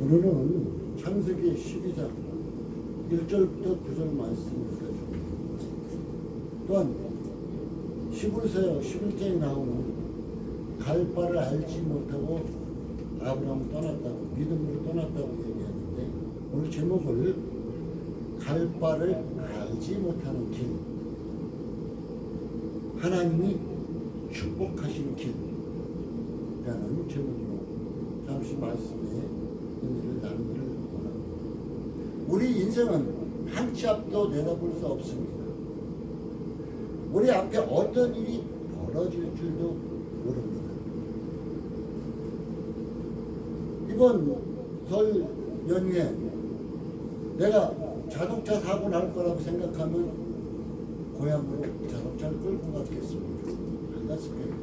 오늘은 창세기 12장 1절부터 9절 말씀을 가지고 또한 11세 11장에 나오는 갈 바를 알지 못하고 아브라함을 떠났다고 믿음으로 떠났다고 얘기하는데 오늘 제목을 갈 바를 알지 못하는 길 하나님이 축복하시는 길이라는 제목으로 잠시 말씀에 의미를 나누기를 원합니다. 우리 인생은 한 치 앞도 내다볼 수 없습니다. 우리 앞에 어떤 일이 벌어질 줄도 모릅니다. 이번 설 연휴에 내가 자동차 사고 날 거라고 생각하면 고향으로 자동차를 끌고 갔겠습니까? 안 갔을 거예요.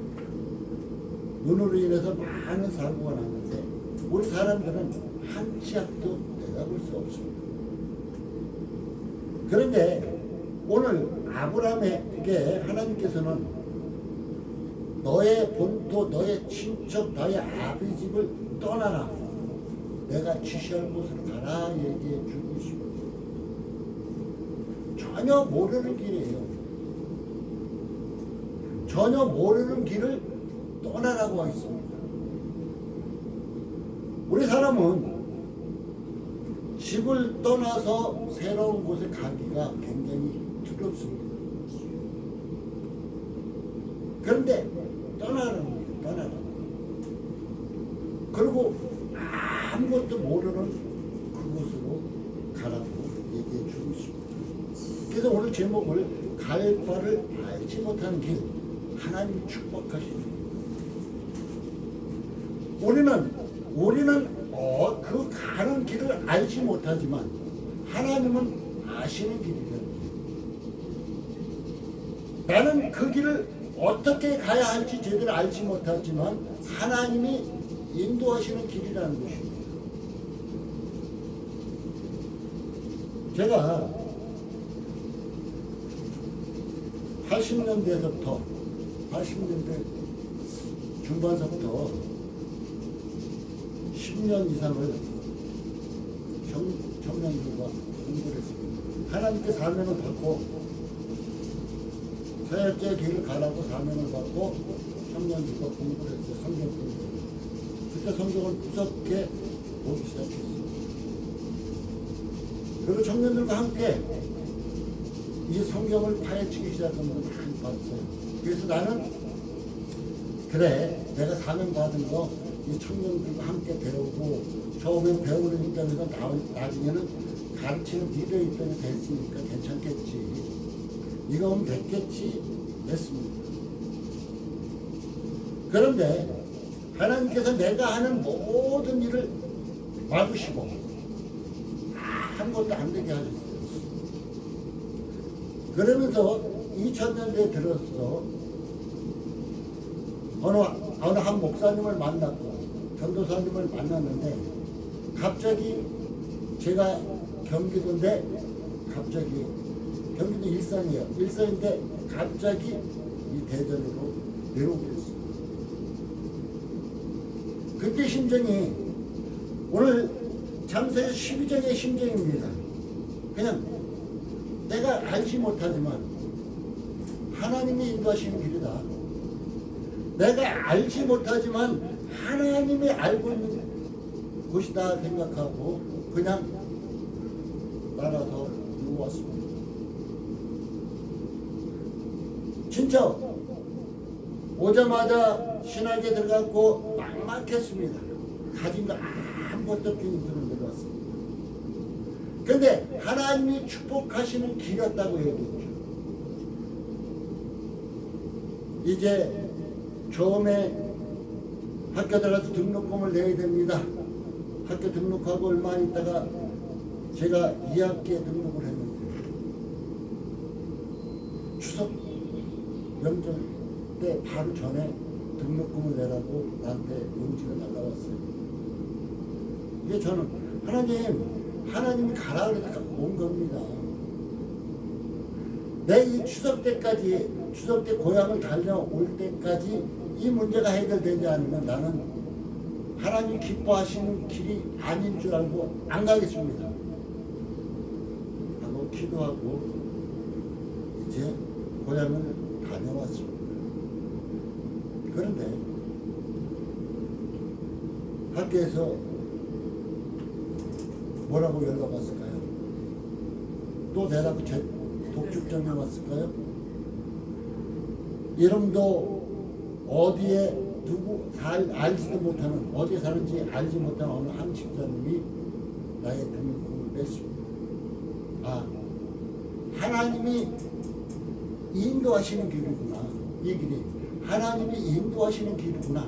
눈으로 인해서 많은 사고가 났는데 우리 사람들은 한치 앞도 내다볼 수 없습니다. 그런데 오늘 아브라함에게 하나님께서는 너의 본토, 너의 친척, 너의 아비 집을 떠나라. 내가 지시할 곳으로 가라 얘기해 주고 싶어요. 전혀 모르는 길이에요. 전혀 모르는 길을 떠나라고 하어 있습니다. 우리 사람은 집을 떠나서 새로운 곳에 가기가 굉장히 두렵습니다. 그런데 떠나는 거예요, 떠나는. 그리고 아무것도 모르는 그곳으로 가라고 얘기해 주고 있습니다. 그래서 오늘 제목을 갈 바를 알지 못하는 길, 하나님이 축복하시는 우리는 우리는 어, 그 가는 길을 알지 못 하지만 하나님은 아시는 길이거든요. 나는 그 길을 어떻게 가야 할지 제대로 알지 못하지만 하나님이 인도하시는 길이라는 것입니다. 제가 80년대에서부터 80년대 중반서부터 10년 이상을 청, 청년들과 공부를 했습니다. 하나님께 사명을 받고 사역자의 길을 가라고 사명을 받고 청년들과 공부를 했어요. 성경 공부. 그때 성경을 무섭게 보기 시작했어요. 그리고 청년들과 함께 이 성경을 파헤치기 시작하면 많이 봤어요. 그래서 나는 그래 내가 사명 받은 거 이 청년들과 함께 배우고 처음엔 배우는 입장에서 나, 나중에는 가르치는 리더 입장이 됐으니까 괜찮겠지. 이거 하면 됐겠지 했습니다. 그런데 하나님께서 내가 하는 모든 일을 막으시고 아무것도 안 되게 하셨어요. 그러면서 2000년대에 들어서 어느, 어느 한 목사님을 만났고 전도사님을 만났는데 갑자기 제가 경기도인데 갑자기 경기도 일산이에요. 일산인데 갑자기 이 대전으로 내려오게 됐어요. 그때 심정이 오늘 장세 12장의 심정입니다. 그냥 내가 알지 못하지만 하나님이 인도하시는 길이다. 내가 알지 못하지만 하나님이 알고 있는 곳이다 생각하고 그냥 따라서 누웠습니다. 진짜 오자마자 신학에 들어갔고 막막했습니다. 가진 거 아무것도 들어 들어갔습니다. 근데 하나님이 축복하시는 길이었다고 얘기했죠. 이제 처음에 학교 들어가서 등록금을 내야 됩니다. 학교 등록하고 얼마 있다가 제가 2학기에 등록을 했는데 추석 명절 때 바로 전에 등록금을 내라고 나한테 용지가 날라왔어요. 이게 저는 하나님, 하나님이 가라 그러니까 온 겁니다. 내 이 추석 때까지, 추석 때 고향을 달려올 때까지 이 문제가 해결되지 않으면 나는 하나님 기뻐하시는 길이 아닌 줄 알고 안 가겠습니다. 하고 기도하고 이제 고향을 다녀왔습니다. 그런데 학교에서 뭐라고 연락 왔을까요? 또 내라고 제 독촉점에 왔을까요? 이름도 어디에 누구 살 알지도 못하는 어디에 사는지 알지 못하는 어느 한 집사님이 나의 등록금을 냈습니다. 아 하나님이 인도하시는 길이구나 이 길이 하나님이 인도하시는 길이구나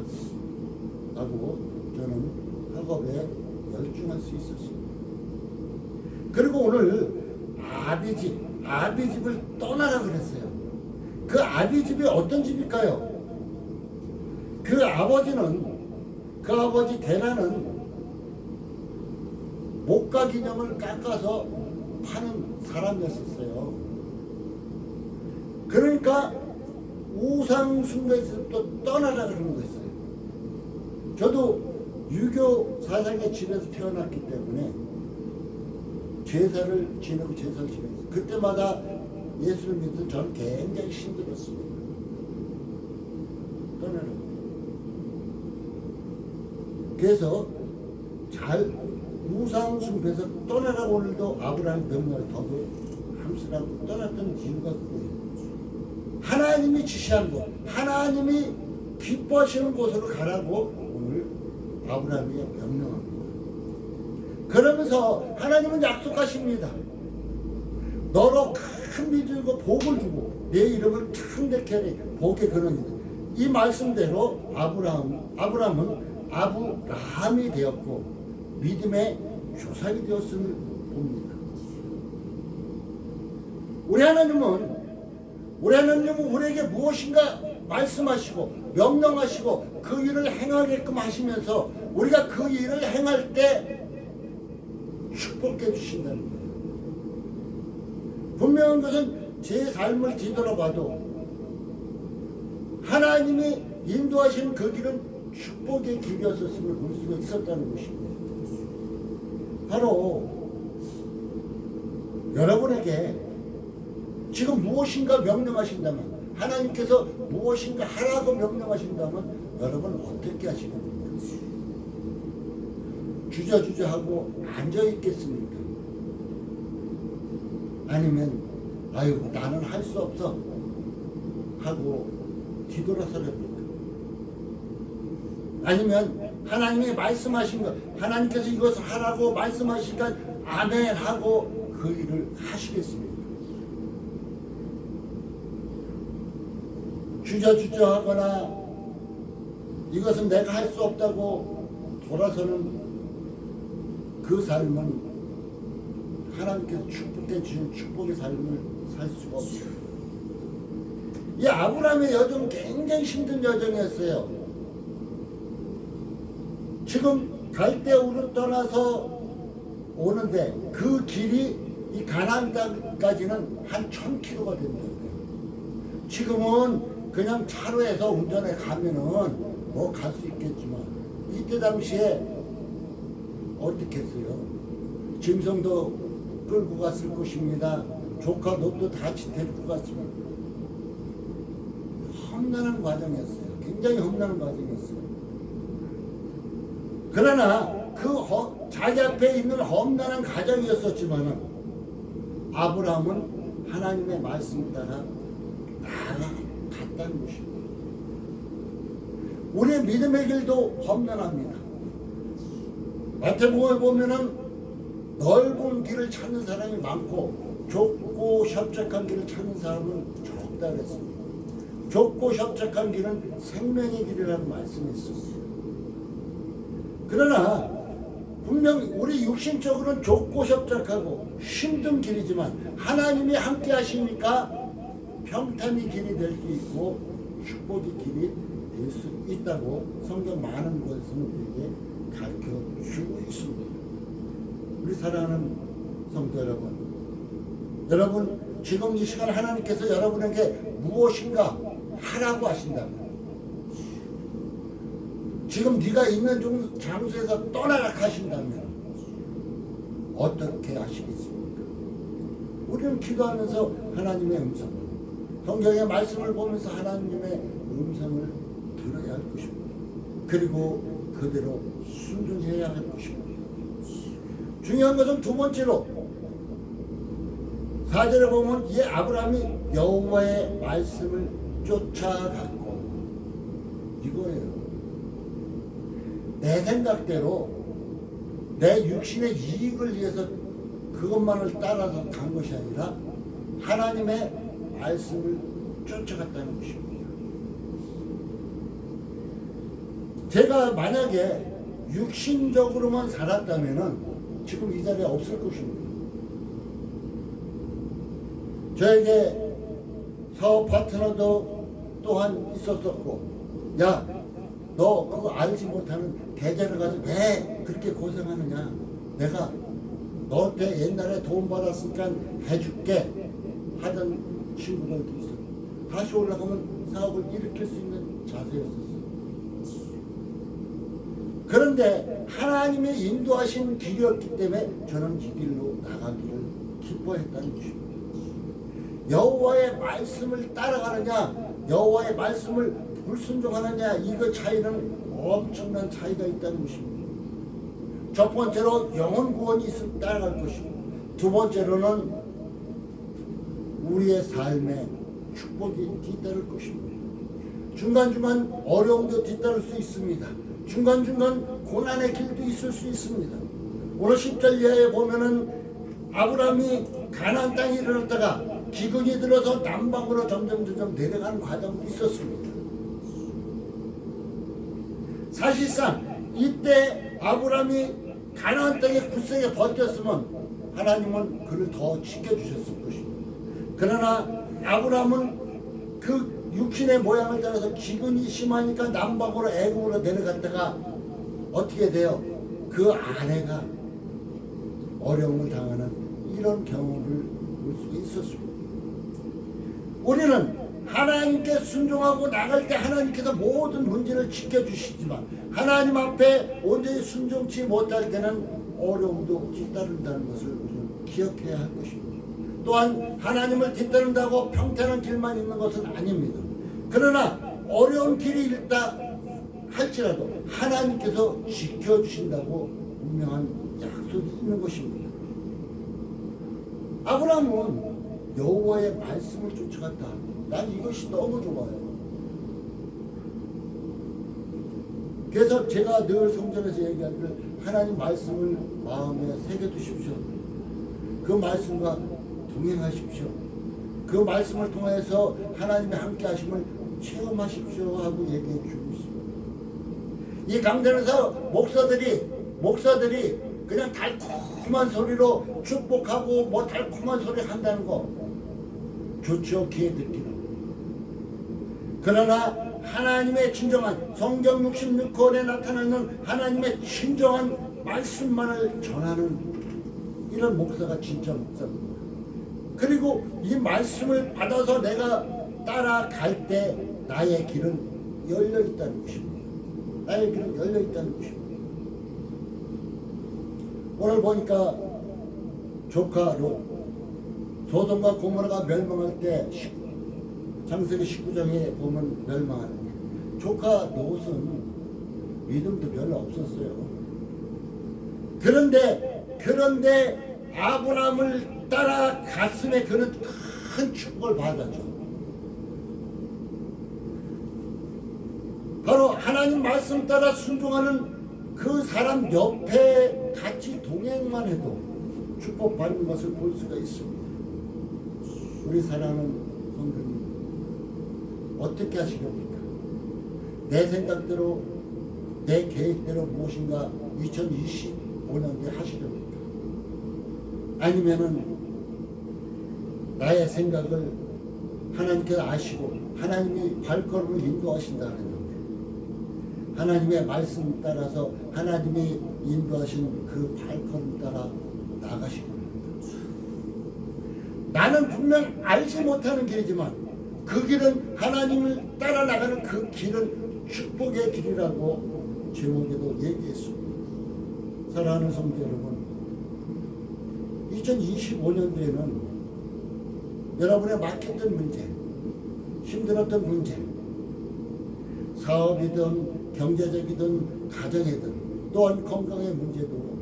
라고 저는 학업에 열중할 수 있었습니다. 그리고 오늘 아비집 아비집을 떠나라 그랬어요. 그 아비집이 어떤 집일까요? 그 아버지는 그 아버지 대라는 목과 기념을 깎아서 파는 사람이었었어요. 그러니까 우상 숭배에서부터 떠나라 그러는 거였어요. 저도 유교 사상의 집에서 태어났기 때문에 제사를 지내고 제사를 지냈어요. 그때마다 예수를 믿은 저는 굉장히 힘들었습니다. 떠나는 그래서 잘 우상 숭배에서 떠나라고 오늘도 아브라함 명령을 더도 함수라고 떠났던 이유가 그거예요. 하나님이 지시한 곳, 하나님이 기뻐하시는 곳으로 가라고 오늘 아브라함이 명령합니다. 그러면서 하나님은 약속하십니다. 너로 큰 믿음과 복을 주고 내 이름을 창대케 하리 복의 근원이다. 이 말씀대로 아브라함, 아브라함은 아브라함이 되었고 믿음의 조상이 되었음을 봅니다. 우리 하나님은 우리 하나님은 우리에게 무엇인가 말씀하시고 명령하시고 그 일을 행하게끔 하시면서 우리가 그 일을 행할 때 축복해 주신다는 거예요. 분명한 것은 제 삶을 뒤돌아봐도 하나님이 인도하신 그 길은 축복의 길이었음을 볼 수가 있었다는 것입니다. 바로 여러분에게 지금 무엇인가 명령하신다면 하나님께서 무엇인가 하라고 명령하신다면 여러분 어떻게 하시겠습니까? 주저주저하고 앉아 있겠습니까? 아니면 아유 나는 할 수 없어 하고 뒤돌아서렵니까? 아니면 하나님이 말씀하신 것 하나님께서 이것을 하라고 말씀하시니까 아멘 하고 그 일을 하시겠습니까? 주저주저하거나 이것은 내가 할 수 없다고 돌아서는 그 삶은 하나님께서 축복해 주신 축복의 삶을 살 수가 없어요. 이 아브라함의 여정 굉장히 힘든 여정이었어요. 지금 갈대우를 떠나서 오는데 그 길이 이 가나안 땅까지는 한 1000km가 된다고요. 지금은 그냥 차로 해서 운전해 가면은 뭐 갈 수 있겠지만 이때 당시에 어떻게 했어요? 짐승도 끌고 갔을 것입니다. 조카 노도 다 같이 데리고 갔습니다. 험난한 과정이었어요. 굉장히 험난한 과정이었어요. 그러나 그 허- 자기 앞에 있는 험난한 과정이었었지만은 아브라함은 하나님의 말씀 따라 나아갔다는 것입니다. 우리의 믿음의 길도 험난합니다. 마태복음에 보면은 넓은 길을 찾는 사람이 많고 좁고 협착한 길을 찾는 사람은 적다 그랬습니다. 좁고 협착한 길은 생명의 길이라는 말씀이 있습니다. 그러나 분명 우리 육신적으로는 좁고 협착하고 힘든 길이지만 하나님이 함께 하시니까 평탄의 길이 될 수 있고 축복의 길이 될 수 있다고 성경 많은 곳에서는 우리에게 가르쳐 주고 있습니다. 우리 사랑하는 성도 여러분, 여러분 지금 이 시간 하나님께서 여러분에게 무엇인가 하라고 하신다면 지금 네가 있는 중- 장소에서 떠나라 하신다면 어떻게 하시겠습니까? 우리는 기도하면서 하나님의 음성을 성경의 말씀을 보면서 하나님의 음성을 들어야 할 것입니다. 그리고 그대로 순종해야 할 것입니다. 중요한 것은 두 번째로 사절에 보면 이 아브라함이 여호와의 말씀을 쫓아갔고 이거예요. 내 생각대로 내 육신의 이익을 위해서 그것만을 따라서 간 것이 아니라 하나님의 말씀을 쫓아갔다는 것입니다. 제가 만약에 육신적으로만 살았다면은 지금 이 자리에 없을 것입니다. 저에게 사업 파트너도 또한 있었었고, 야, 너 그거 알지 못하는 계좌를 가지고 왜 그렇게 고생하느냐? 내가 너한테 옛날에 도움 받았으니까 해줄게 하던 친구들도 있어. 다시 올라가면 사업을 일으킬 수 있는 자세였었어. 그런데 하나님의 인도하신 길이었기 때문에 저는 이 길로 나가기를 기뻐했다는 것입니다. 여호와의 말씀을 따라가느냐, 여호와의 말씀을 불순종하느냐, 이거 차이는 엄청난 차이가 있다는 것입니다. 첫 번째로 영혼 구원이 있으면 따라갈 것이고, 두 번째로는 우리의 삶에 축복이 뒤따를 것입니다. 중간중간 어려움도 뒤따를 수 있습니다. 중간중간 고난의 길도 있을 수 있습니다. 오늘 10절 이하에 보면은 아브라함이 가나안 땅에 이르렀다가 기근이 들어서 남방으로 점점 점점 내려가는 과정도 있었습니다. 사실상 이때 아브라함이 가나안 땅에 굳세게 버텼으면 하나님은 그를 더 지켜주셨을 것입니다. 그러나 아브라함은 그 육신의 모양을 따라서 기근이 심하니까 남방으로 애국으로 내려갔다가 어떻게 돼요? 그 아내가 어려움을 당하는 이런 경험을 볼 수 있었습니다. 우리는 하나님께 순종하고 나갈 때 하나님께서 모든 문제를 지켜주시지만 하나님 앞에 온전히 순종치 못할 때는 어려움도 뒤따른다는 것을 기억해야 할 것입니다. 또한 하나님을 뒤따른다고 평탄한 길만 있는 것은 아닙니다. 그러나 어려운 길이 있다 할지라도 하나님께서 지켜주신다고 분명한 약속이 있는 것입니다. 아브라함은 여호와의 말씀을 쫓아갔다. 난 이것이 너무 좋아요. 그래서 제가 늘 성전에서 얘기하기를 하나님 말씀을 마음에 새겨 두십시오. 그 말씀과 동행하십시오. 그 말씀을 통해서 하나님의 함께 하심을 체험하십시오 하고 얘기해 주고 있습니다. 이 강단에서 목사들이 목사들이 그냥 달콤한 소리로 축복하고 뭐 달콤한 소리 한다는 거 좋죠 귀에 듣기는 그러나 하나님의 진정한 성경 66권에 나타나는 하나님의 진정한 말씀만을 전하는 이런 목사가 진짜 목사입니다. 그리고 이 말씀을 받아서 내가 따라갈 때 나의 길은 열려 있다는 것입니다. 나의 길은 열려 있다는 것입니다. 오늘 보니까 조카 롯 소돔과 고모라가 멸망할 때 십- 창세기 19장에 보면 멸망하는데 조카 롯은 믿음도 별로 없었어요. 그런데 그런데 아브라함을 따라 갔음에 그는 큰 축복을 받았죠. 바로 하나님 말씀 따라 순종하는 그 사람 옆에 같이 동행만 해도 축복받는 것을 볼 수가 있습니다. 우리 사랑하는 성도님 어떻게 하시렵니까? 내 생각대로 내 계획대로 무엇인가 2025년에 하시렵니까? 아니면은 나의 생각을 하나님께서 아시고 하나님이 발걸음을 인도하신다는 건데 하나님의 말씀 따라서 하나님이 인도하신 그 발걸음 따라 겁니다. 나는 분명 알지 못하는 길이지만 그 길은 하나님을 따라 나가는 그 길은 축복의 길이라고 제목에도 얘기했습니다. 사랑하는 성도 여러분, 2025년도에는 여러분의 막혔던 문제, 힘들었던 문제, 사업이든 경제적이든 가정이든 또한 건강의 문제도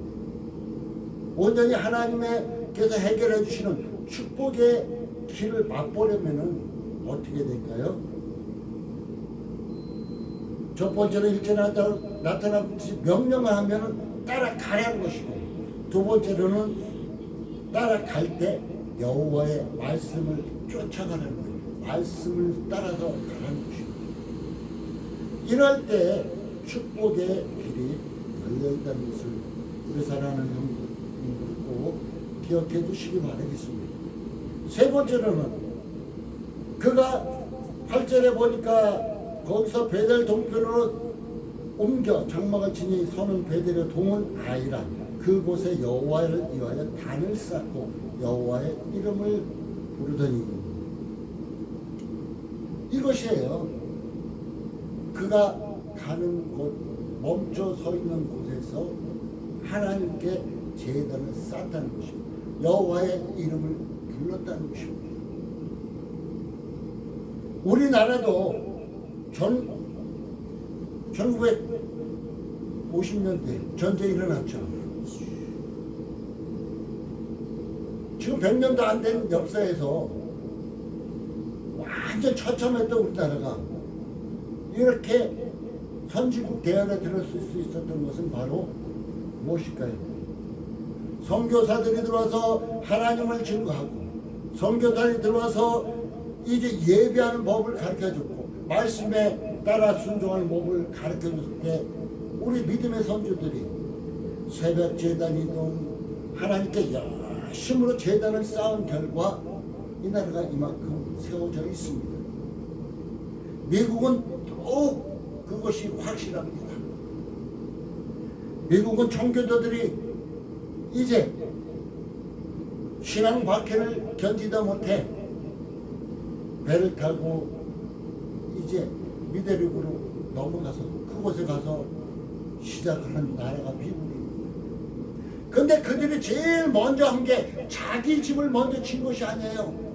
온전히 하나님께서 해결해 주시는 축복의 길을 맛보려면 어떻게 될까요? 첫 번째로 나타- 나타나듯이 명령을 하면 따라가라는 것이고 두 번째로는 따라갈 때 여호와의 말씀을 쫓아가라는 거예요. 말씀을 따라서 가라는 것이고 이럴 때 축복의 길이 열려 있다는 것을 우리 사랑하는 형님들 꼭 기억해 주시기 바라겠습니다. 세 번째로는 그가 8절에 보니까 거기서 베델 동편으로 옮겨 장막을 치니 서는 베델의 동은 아이라 그곳에 여호와를 위하여 단을 쌓고 여호와의 이름을 부르더니 이것이에요. 그가 가는 곳 멈춰 서 있는 곳에서 하나님께 제단을 쌓았다는 것입니다. 여호와의 이름을 불렀다는 것입니다. 우리나라도 전 1950년대 전쟁이 일어났죠. 지금 100년도 안 된 역사에서 완전 처참했던 우리나라가 이렇게 선진국 대열에 들었을 수 있었던 것은 바로 무엇일까요? 선교사들이 들어와서 하나님을 증거하고 선교사들이 들어와서 이제 예배하는 법을 가르쳐 줬고 말씀에 따라 순종하는 법을 가르쳐 줬을 때 우리 믿음의 선조들이 새벽 재단이든 하나님께 열심으로 재단을 쌓은 결과 이 나라가 이만큼 세워져 있습니다. 미국은 더욱 그것이 확실합니다. 미국은 청교도들이 이제 신앙 박해를 견디다 못해 배를 타고 이제 미대륙으로 넘어가서 그곳에 가서 시작하는 나라가 미국입니다. 근데 그들이 제일 먼저 한 게 자기 집을 먼저 진 것이 아니에요.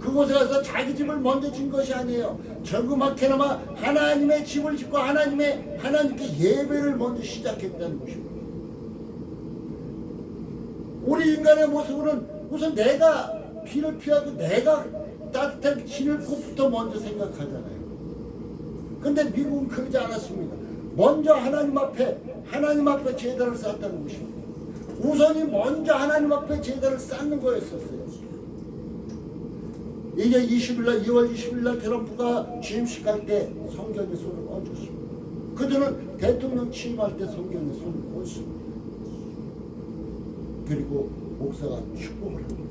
그곳에 가서 자기 집을 먼저 진 것이 아니에요. 저그마케나마 하나님의 집을 짓고 하나님의 하나님께 예배를 먼저 시작했다는 것입니다. 우리 인간의 모습은 우선 내가 피를 피하고 내가 따뜻한 신을 곳부터 먼저 생각하잖아요. 근데 미국은 그러지 않았습니다. 먼저 하나님 앞에 하나님 앞에 제단을 쌓았다는 것입니다. 우선이 먼저 하나님 앞에 제단을 쌓는 거였었어요. 이게 20일날 2월 20일날 트럼프가 취임식 할 때 성경에 손을 얹었습니다. 그들은 대통령 취임할 때 성경에 손을 얹습니다. 그리고 목사가 축복을 합니다.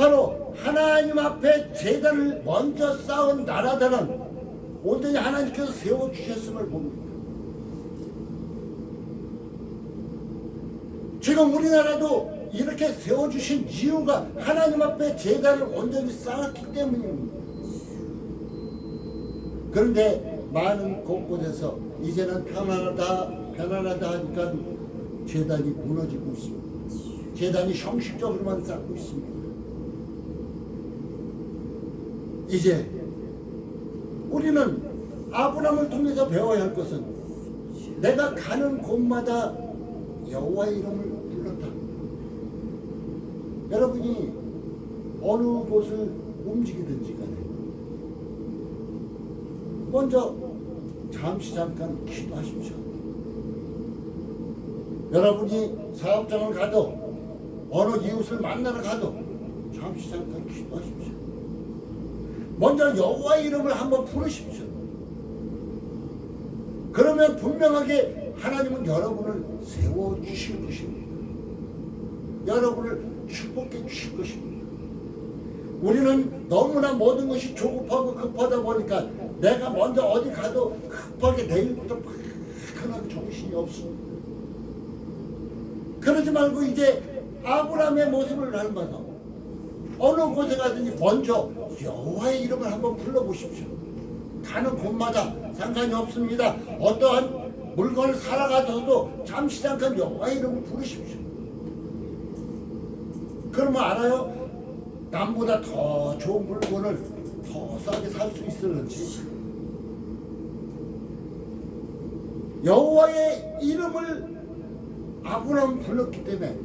바로 하나님 앞에 제단을 먼저 쌓은 나라들은 온전히 하나님께서 세워주셨음을 봅니다. 지금 우리나라도 이렇게 세워주신 이유가 하나님 앞에 제단을 온전히 쌓았기 때문입니다. 그런데 많은 곳곳에서 이제는 편안하다, 편안하다 하니까 재단이 무너지고 있습니다. 재단이 형식적으로만 쌓고 있습니다. 이제 우리는 아브라함을 통해서 배워야 할 것은 내가 가는 곳마다 여호와의 이름을 불렀다. 여러분이 어느 곳을 움직이든지 간에 먼저 잠시 잠깐 기도하십시오. 여러분이 사업장을 가도 어느 이웃을 만나러 가도 잠시 잠깐 기도하십시오. 먼저 여호와의 이름을 한번 부르십시오. 그러면 분명하게 하나님은 여러분을 세워 주실 것입니다. 여러분을 축복해 주실 것입니다. 우리는 너무나 모든 것이 조급하고 급하다 보니까 내가 먼저 어디 가도 급하게 내일부터 화끈하게 정신이 없습니다. 그러지 말고 이제 아브라함의 모습을 닮아서 어느 곳에 가든지 먼저 여호와의 이름을 한번 불러보십시오. 가는 곳마다 상관이 없습니다. 어떠한 물건을 살아가서도 잠시 잠깐 여호와의 이름을 부르십시오. 그러면 알아요? 남보다 더 좋은 물건을 더 싸게 살 수 있을는지 여호와의 이름을 아브라함 불렀기 때문에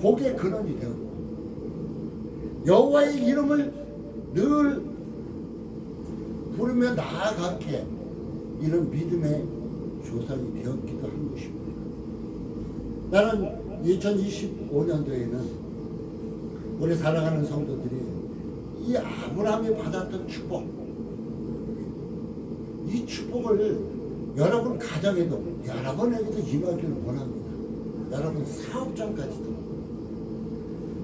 복의 근원이 되었고 여호와의 이름을 늘 부르며 나아가게 이런 믿음의 조상이 되었기도 한 것입니다. 나는 2025년도에는 우리 사랑하는 성도들이 이 아브라함이 받았던 축복, 이 축복을 여러분 가정에도 여러분에게도 임하기를 원합니다. 여러분 사업장까지도.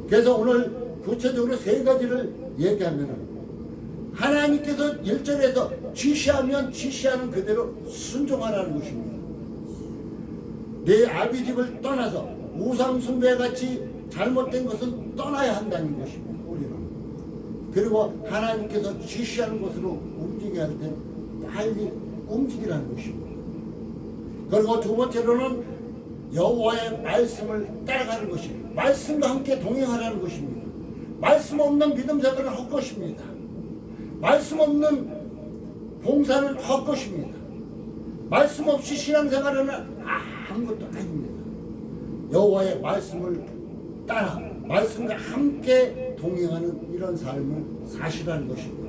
그래서 오늘 구체적으로 세 가지를 얘기하면은 하나님께서 일절에서 지시하면 지시하는 그대로 순종하라는 것입니다. 내 아비 집을 떠나서 우상 숭배 같이 잘못된 것은 떠나야 한다는 것입니다. 우리는 그리고 하나님께서 지시하는 것으로 움직여야 할때 빨리 움직이라는 것입니다. 그리고 두 번째로는 여호와의 말씀을 따라가는 것입니다. 말씀과 함께 동행하라는 것입니다. 말씀 없는 믿음 생활은 헛것입니다. 말씀 없는 봉사는 헛것입니다. 말씀 없이 신앙생활은 아무것도 아닙니다. 여호와의 말씀을 따라 말씀과 함께 동행하는 이런 삶을 사시라는 것입니다.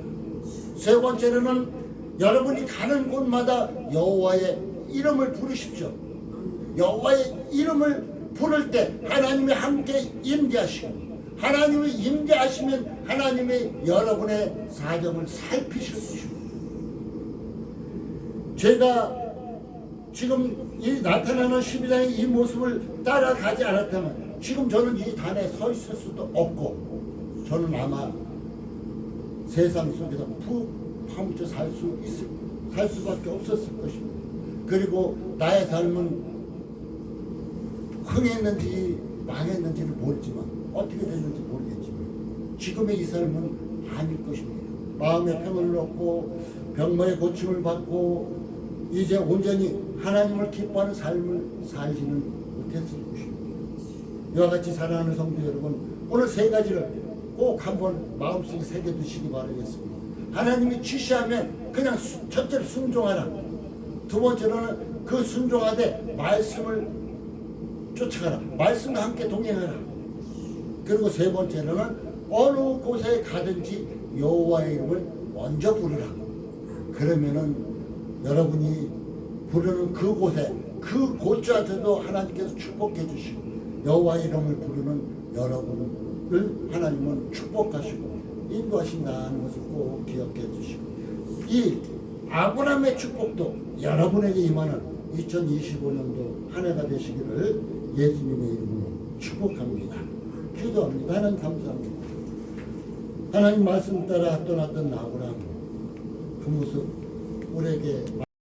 세 번째로는 여러분이 가는 곳마다 여호와의 이름을 부르십시오. 여호와의 이름을 부를 때 하나님이 함께 임재하시고 하나님이 임재하시면 하나님이 여러분의 사정을 살피실 것입니다. 제가 지금 이 나타나는 12장의 이 모습을 따라가지 않았다면 지금 저는 이 단에 서 있을 수도 없고 저는 아마 세상 속에서 푹 파묻혀 살 수 있을 살 수밖에 없었을 것입니다. 그리고 나의 삶은 흥했는지 망했는지를 모르지만 어떻게 됐는지 모르겠지만 지금의 이 삶은 아닐 것입니다. 마음의 평을 얻고 병마의 고침을 받고 이제 온전히 하나님을 기뻐하는 삶을 살지는 못했을 것입니다. 이와 같이 사랑하는 성도 여러분, 오늘 세 가지를 꼭 한번 마음속에 새겨두시기 바라겠습니다. 하나님이 지시하면 그냥 수- 첫째로 순종하라. 두 번째로는 그 순종하되 말씀을 쫓아가라. 말씀과 함께 동행하라. 그리고 세 번째로는 어느 곳에 가든지 여호와의 이름을 먼저 부르라. 그러면은 여러분이 부르는 그 곳에 그 곳자체도 하나님께서 축복해 주시고 여호와의 이름을 부르는 여러분을 하나님은 축복하시고 인도하신다는 것을 꼭 기억해 주시고 이 아브라함의 축복도 여러분에게 임하는 2025년도 한 해가 되시기를 예수님의 이름으로 축복합니다. 기도합니다. 하나님 감사합니다. 하나님 말씀 따라 떠났던 아브라함 그 모습 우리에게